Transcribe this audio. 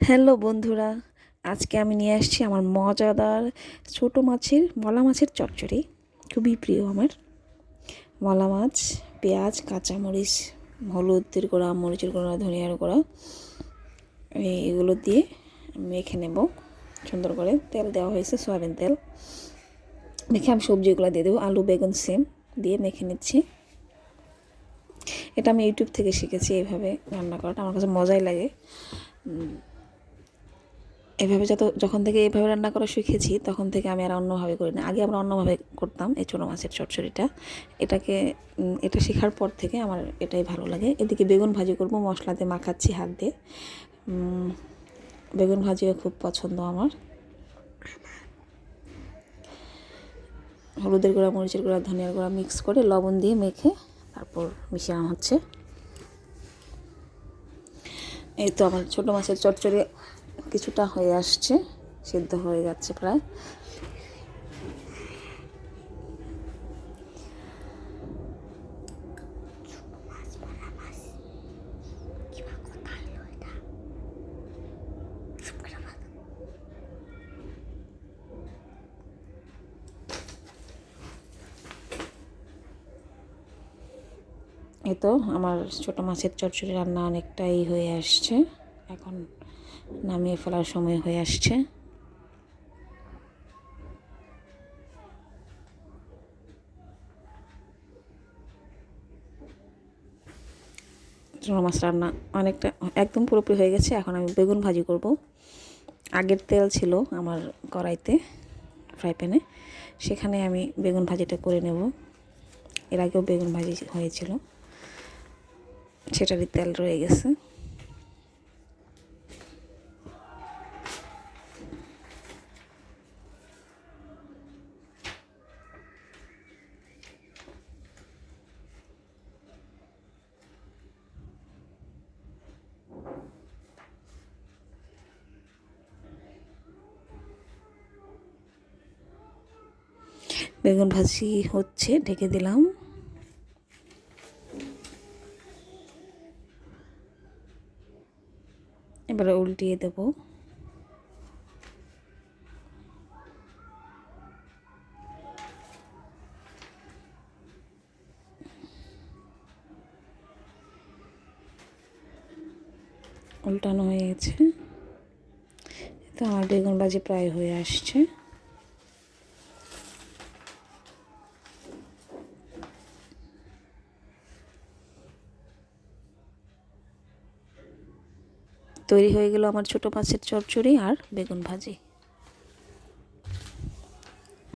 Hello বন্ধুরা, আজকে আমি নিয়ে আসছি আমার মজাদার ছোট মাছের, মলা মাছের চচ্চড়ি, খুবই প্রিয় আমার। মলা মাছ, পেঁয়াজ, কাঁচামরিচ, হলুদের গুঁড়া, মরিচের গুঁড়া, ধনিয়ার গুঁড়া এগুলো দিয়ে মেখে নেব। সুন্দর করে তেল দেওয়া হয়েছে, সয়াবিন তেল। মেখে আমি সবজিগুলো দিয়ে দেবো, আলু, বেগুন, সেম দিয়ে মেখে নিচ্ছি। এটা আমি ইউটিউব থেকে শিখেছি এইভাবে রান্না করাটা, আমার কাছে মজাই লাগে। এভাবে যত, যখন থেকে এইভাবে রান্না করা শিখেছি, তখন থেকে আমি আর অন্যভাবে করি না আগে আমরা অন্যভাবে করতাম এই ছোটো মাছের চটচড়িটা। এটাকে এটা শেখার পর থেকে আমার এটাই ভালো লাগে। এদিকে বেগুন ভাজি করব মশলা দিয়ে মাখাচ্ছি হাত দিয়ে। বেগুন ভাজিও খুব পছন্দ আমার। হলুদের গুঁড়া, মরিচের গুঁড়া, ধনিয়ার গুঁড়া মিক্স করে লবণ দিয়ে মেখে তারপর মিশানো হচ্ছে। এই তো আমার ছোটো মাছের চচ্চড়ি কিছুটা হয়ে আসছে, সিদ্ধ হয়ে যাচ্ছে প্রায়। এই তো আমার ছোটো মাছের চচ্চড়ি রান্না অনেকটাই হয়ে আসছে। এখন নামিয়ে ফেলার সময় হয়ে আসছে। মাছ রান্না অনেকটা একদম পুরোপুরি হয়ে গেছে। এখন আমি বেগুন ভাজি করব। আগের তেল ছিল আমার কড়াইতে ফ্রাই প্যানে। সেখানে আমি বেগুন ভাজিটা করে নেব। এর আগেও বেগুন ভাজি হয়েছিল। সেটারই তেল রয়ে গেছে। বেগুন ভাজি হচ্ছে, ঢেকে দিলাম। এবারে উল্টিয়ে দেব। উল্টানো হয়ে গেছে। তো আমার বেগুন ভাজি প্রায় হয়ে আসছে। তৈরি হয়ে গেল আমার ছোট মাছের চচ্চড়ি আর বেগুন ভাজি।